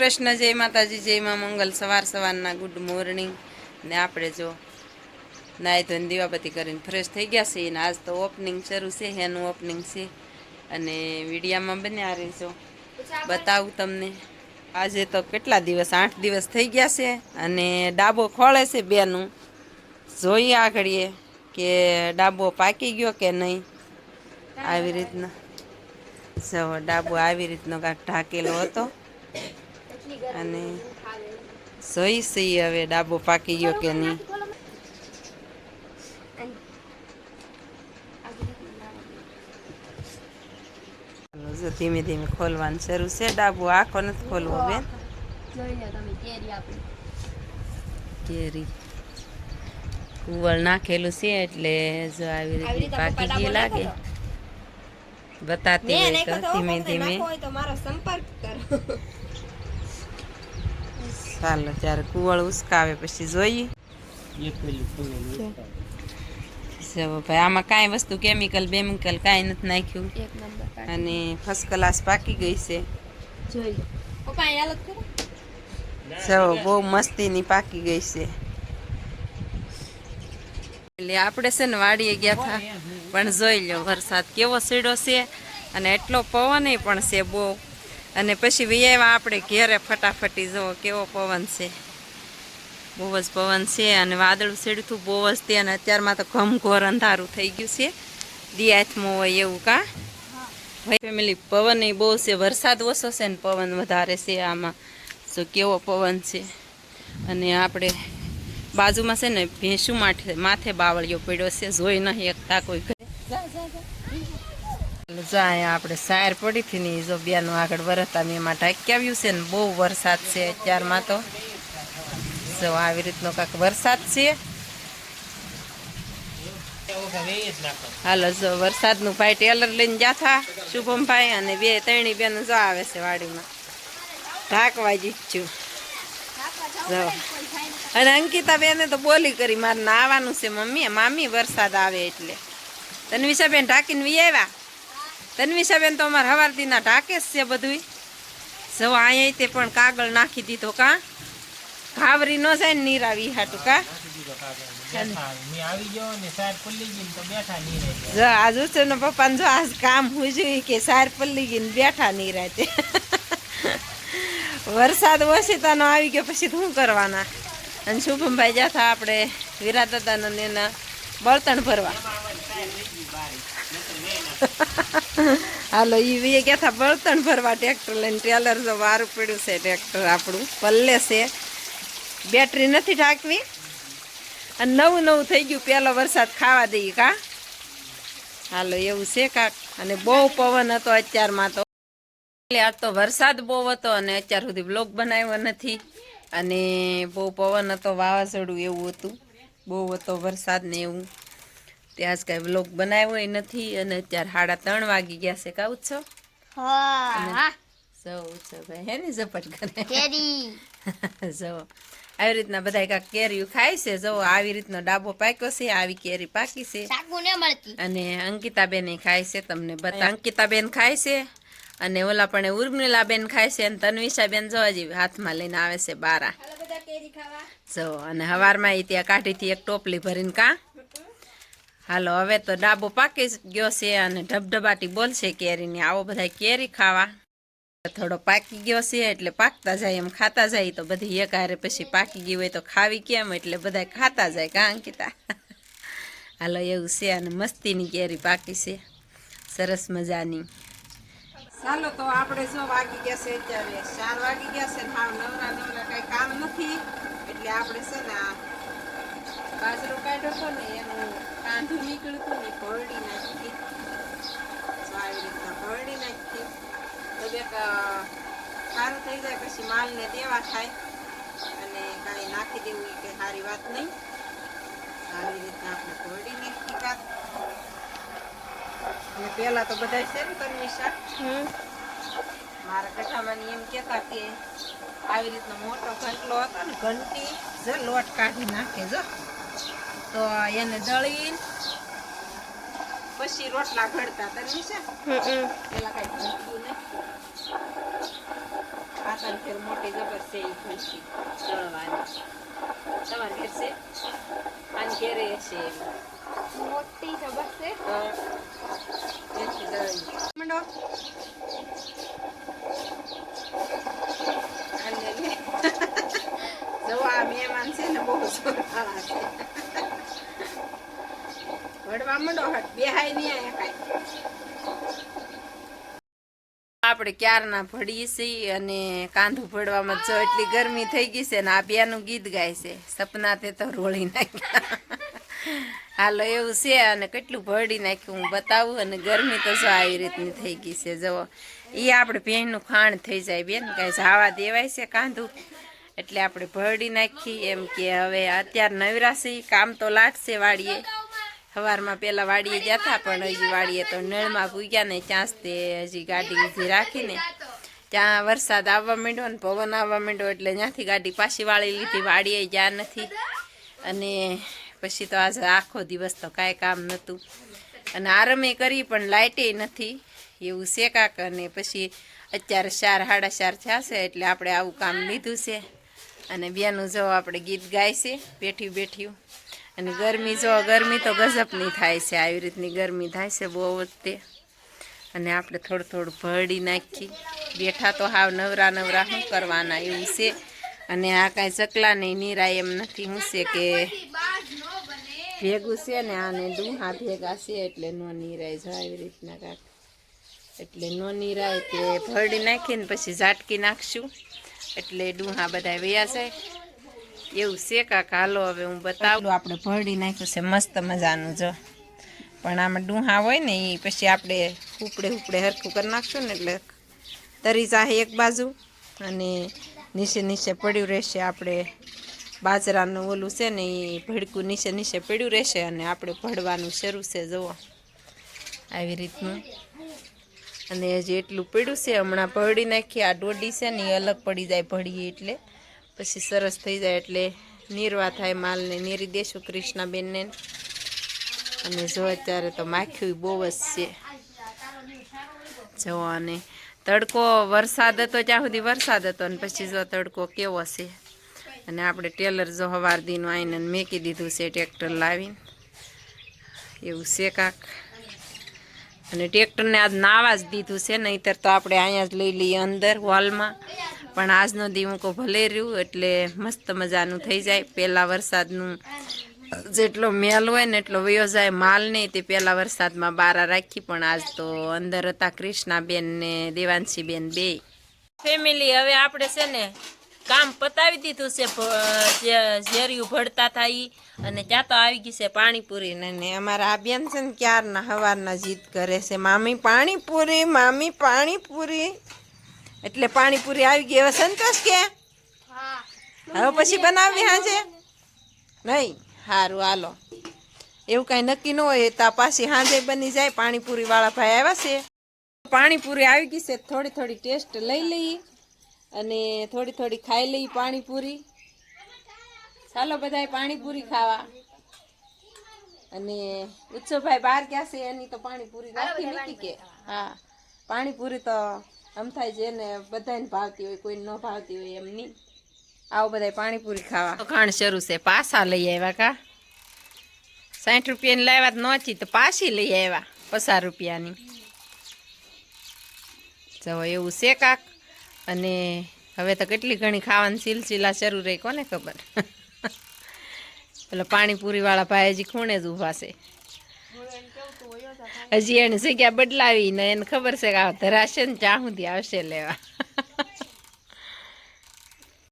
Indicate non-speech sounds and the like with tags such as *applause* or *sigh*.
કૃષ્ણ જય માતાજી, જય માં મંગલ. સવાર સવારના ગુડ મોર્નિંગ. ને આપણે જો નાય ધોન દીવાપતિ કરીને ફ્રેશ થઈ ગયા છે ને આજ તો ઓપનિંગ શરૂ છે, એનું ઓપનિંગ છે. અને વિડીયામાં બન્યા રહેજો. બતાવું તમને. આજે તો કેટલા દિવસ? આઠ દિવસ થઈ ગયા છે અને ડાબો ખોળે છે બેનું. જોઈએ આગળીએ કે ડાબો પાકી ગયો કે નહીં. આવી રીતના. જો ડાબો આવી રીતનો કાંક ઢાકેલો હતો. અને જોઈ સહી હવે ડાબો પાકી ગયો કે નહીં? જો ધીમે ધીમે ખોલવાનું શરૂ છે. ડાબો આખો નથી ખોલવો બેન. કેરી કુવળ નાખેલું છે એટલે જો આવી રીતે પાકી ગઈ લાગે. બતાતી ધીમે તો ધીમે ધીમે. ચાલો ત્યારે કુવળ ઉસકાવે પછી જોઈએ. ભાઈ આમાં કાંઈ વસ્તુ કેમિકલ બેમિકલ કાંઈ નથી નાખ્યું. અને ફર્સ્ટ ક્લાસ પાકી ગઈ છે. જો બહુ મસ્તીની પાકી ગઈ છે. એટલે આપણે છે ને વાડીએ ગયા હતા પણ જોઈ લો વરસાદ કેવો સીડો છે અને એટલો પવન પણ છે બહુ. અને પછી વિયાવા આપણે ઘેરે ફટાફટી જુઓ કેવો પવન છે. બહુ જ પવન છે અને વાદળું સીડતું બહુ જ તે અને અત્યારમાં તો ઘમઘોર અંધારું થઈ ગયું છે. દિયાથમાં હોય એવું કા? ભાઈ ફેમિલી પવન એ બહુ છે. વરસાદ ઓછો છે ને પવન વધારે છે આમાં. તો કેવો પવન છે. અને આપણે બાજુમાં છે ને ભેંસું માથે માથે બાવળિયો પડ્યો છે. જોઈ નહીં એકતા કોઈ ઘરે. જો અહીંયા આપણે સાયર પડી હતી ને જો બેનું આગળ વરસતા મેં એમાં ઢાંકી આવ્યું છે ને બહુ વરસાદ છે અત્યારમાં તો. જો આવી રીતનો કાંક વરસાદ છે. હાલો, જો વરસાદનું ભાઈ ટેલર લઈને જાથા શુભમભાઈ અને બે ત્રણી બેન જો આવે છે વાડીમાં. ઢાંકવા જીચ્યું જો. અને અંકિતા બેને તો બોલી કરી, મારે નાવાનું છે મમ્મી, મામી વરસાદ આવે એટલે. તને વિશાબેન ઢાંકીને વી આવ્યા? તન્વિષાબેન તો અમારે હવારથી ના ઢાકે છે બધું જવા અહીંયા તે પણ કાગળ નાખી દીધો કા? ઘાવરી નો જાય ને નીરાવી હાટું કા? જો આજ ઉછેરનો પપ્પાને જો આજ કામ હું જોઈએ કે સાર પલ્લી ગઈ ને બેઠા નીરાતે વરસાદ ઓછીતાનો આવી ગયો, પછી શું કરવાના? અને શુભમભાઈ જ્યાં આપણે, વિરાદાદાના એના બળતણ ભરવા. *laughs* હાલો, ઈ વી ગયા હતા બળતણ ભરવા ટ્રેક્ટર લઈને. ટ્રેલર જો વારું પડ્યું છે ટ્રેક્ટર આપણું. પલ્લે છે. બેટરી નથી ઢાંકવી. અને નવું નવું થઈ ગયું. પહેલો વરસાદ ખાવા દઈએ કા. હાલો, એવું છે કાક. અને બહુ પવન હતો અત્યારમાં તો. એટલે આજ તો વરસાદ બહુ હતો અને અત્યાર સુધી બ્લોક બનાવ્યો નથી. અને બહુ પવન હતો, વાવાઝોડું એવું હતું. બહુ હતો વરસાદ ને એવું. ત્યાં જ કાંઈ બ્લોગ બનાવ્યો નથી અને અત્યારે સાડા ત્રણ વાગી ગયા છે. કા છો સૌ ઉત્સવ ભાઈ હે ને ઝપટ કરે. *laughs* જો આવી રીતના બધા કાંક કેરીઓ ખાય છે. જો આવી રીતનો ડાબો પાક્યો છે આવી કેરી પાકી છે. અને અંકિતાબેન ખાય છે તમને બધા અંકિતાબેન ખાય છે અને ઓલા પણ ઉર્મિલાબેન ખાય છે અને તન્વિષાબેન જો હજી હાથમાં લઈને આવે છે બારા. જો અને હવારમાં એ ત્યાં કાઢીથી એક ટોપલી ભરીને કા? હાલો, હવે તો ડાબો પાકી ગયો છે અને ઢબઢબાટી બોલશે કેરીની. આવો બધા કેરી ખાવા. થોડો પાકી ગયો છે એટલે પાકતા જાય, એમ ખાતા જાય. તો બધી એક હારે પછી પાકી ગઈ હોય તો ખાવી કેમ? એટલે બધા ખાતા જાય, કા અંકિતા? *laughs* હાલો, એવું છે અને મસ્તીની કેરી પાકી છે. સરસ મજાની. ચાલો, તો આપણે જો વાગી ગયા છે અત્યારે ચાર વાગી ગયા છે હાવ નવરા નવરા કાંઈ કામ નથી. એટલે આપણે છે ને બાજરો કાઢ્યો હતો ને, એનું કાંઠું નીકળ્યું હતું ને ભરડી નાખી. તો આવી રીતના ભરડી નાખી. તબિયત સારું થઈ જાય પછી માલને દેવા થાય. અને કાંઈ નાખી દેવું એ કંઈ સારી વાત નહીં. આવી રીતના આપણે ભરડી નાખી કાંક અને પહેલાં તો બધા છે? ને તન્વિષા મારા કઠામાં એમ કહેતા કે આવી રીતનો મોટો ઘંટલો હતો ને ઘંટી જ લોટ કાઢી નાખે જો. તો એને દળીને પછી રોટલા ઘડતા છે? પેલા કઈ ઘંટલું નહીં. કાકાની ફેર મોટી જબર છે એ ભૂસી દળવાની. તમારે ઘેર છે? આને ઘેરે છે મોટી જબર છે તો એથી દળી. મંડો. આને લે. *laughs* મહેમાન છે ને બહુ જોરવાળા છે. આપણે ક્યારના ભળીએ છીએ અને કાંધું ભળવામાં જો એટલી ગરમી થઈ ગઈ છે ને આ બેનું ગીત ગાય છે, સપના તે તો રોળી નાખ્યા. હાલો એવું છે અને કેટલું ભળી નાખ્યું હું બતાવું અને ગરમી તો જો આવી રીતની થઈ ગઈ છે, જુઓ. એ આપણે ભેણનું ખાણ થઈ જાય બેન, કાંઈ જાવા દેવાય છે કાંધું? એટલે આપણે ભરડી નાખી, એમ કે હવે અત્યારે નવરાશી, કામ તો લાગશે વાડીએ. સવારમાં પેલા વાડીએ ગયા હતા, પણ હજી વાડીએ તો નળમાં પૂગ્યા ને ત્યાં તે હજી ગાડી ઊભી રાખીને. ત્યાં વરસાદ આવવા માંડ્યો ને પવન આવવા માંડ્યો એટલે ત્યાંથી ગાડી પાછી વાળી લીધી, વાડીએ ગયા નથી. અને પછી તો આજે આખો દિવસ તો કાંઈ કામ નહોતું. અને આરામે કરી, પણ લાઇટે નથી. એવું છે કાક. અને પછી અત્યારે ચાર, સાડા ચાર છે, એટલે આપણે આવું કામ લીધું છે. અને બેનું જો આપણે ગીત ગાય છે બેઠી બેઠ્યું. અને ગરમી જો, ગરમી તો ગજબની થાય છે. આવી રીતની ગરમી થાય છે બહુ જ અને આપણે થોડું થોડું ભરડી નાખી. બેઠા તો હાવ નવરા નવરા શું કરવાના એવું છે. અને આ કાંઈ ચકલા નહીં નીરા એમ નથી. શું છે કે ભેગું છે ને આને ડુંહા ભેગા છે એટલે નો નીરાય જો આવી રીતના કાંક. એટલે નો નીરાય તે ભરડી નાખીને પછી ઝાટકી નાખશું. એટલે ડુંહા બધા વયા જાય. એવું છે કાક. હાલો, હવે હું બતાવું. આપણે ભરડી નાખ્યું છે, મસ્ત મજાનું, જો. પણ આમાં ડુંહા હોય ને એ પછી આપણે ઉપડે ઉપડે હરખું કરી નાખશું ને, એટલે તરી જાહે એક બાજુ અને નીચે નીચે પડ્યું રહેશે આપણે બાજરાનું ઓલું છે ને એ ભડકું નીચે નીચે પડ્યું રહેશે અને આપણે ભળવાનું શરૂ છે, જુઓ. આવી રીતનું. અને હજી એટલું પડ્યું છે, હમણાં ભળી નાખી, આ દોડી છે ને એ અલગ પડી જાય ભળીએ એટલે. પછી સરસ થઈ જાય એટલે નિર્વા થાય માલને. નીરી દેશું કૃષ્ણાબેનને. અને જો અત્યારે તો માખ્યું બહુ જ છે. જો તડકો વરસાદ હતો ત્યાં સુધી વરસાદ હતો અને પછી જો તડકો કેવો છે. અને આપણે ટેલર જો હવાર દીનું આવીને મેકી દીધું છે ટ્રેક્ટર લાવીને. એવું છે કાંક. અને ટ્રેક્ટરને આજ નાવા જ દીધું છે, નહીંતર તો આપણે અહીંયા જ લઈ લઈએ અંદર હોલમાં. પણ આજનો દીવકો ભલે રહ્યું, એટલે મસ્ત મજાનું થઈ જાય. પહેલાં વરસાદનું જેટલો મેલ હોય ને એટલો વયો જાય માલ નહીં, તે પહેલાં વરસાદમાં બારા રાખી, પણ આજ તો અંદર હતા કૃષ્ણાબેન ને દેવાંશીબેન બે. ફેમિલી હવે આપણે છે ને કામ પતાવી દીધું છે ઝેરિયું ભળતા થાય અને ત્યાં તો આવી ગઈ છે પાણીપુરી. ને અમારા આ બેન છે ને ક્યારના હવારના જીદ કરે છે, મામી, પાણીપુરી મામી, પાણીપુરી. એટલે પાણીપુરી આવી ગઈ. હવે સંતોષ કે? હવે પછી બનાવવી હાજે? નહીં. સારું હાલો. એવું કાંઈ નક્કી ન હોય તો પાછી હાજે બની જાય. પાણીપુરી વાળા ભાઈ આવ્યા છે. પાણીપુરી આવી ગઈ છે. થોડી થોડી ટેસ્ટ લઈ લઈએ અને થોડી થોડી ખાઈ લઈએ પાણીપુરી. ચાલો બધાએ પાણીપુરી ખાવા. અને ઉત્સવભાઈ બહાર ગયા છે એની તો પાણીપુરી રાખી મૂકી કે. હા. પાણીપુરી તો આમ થાય જેને બધાને ભાવતી હોય કોઈ ન ભાવતી હોય એમ નહીં. આવો બધા પાણીપુરી ખાવા. ખાણ શરૂ છે. પાસા લઈ આવ્યા કા? સાઠ રૂપિયાની લાવ્યા તો નહોતી, તો પાછી લઈ આવ્યા પચાસ રૂપિયાની. જો એવું છે કાક. અને હવે તો કેટલી ઘણી ખાવાની સિલસિલા શરૂ રહી, કોને ખબર? *laughs* પેલા પાણીપુરીવાળા ભાઈ હજી ખૂણે જ ઊભા છે. હજી એને જગ્યા બદલાવી ને એને ખબર છે કે આ ધરાશે ને સુધી આવશે લેવા.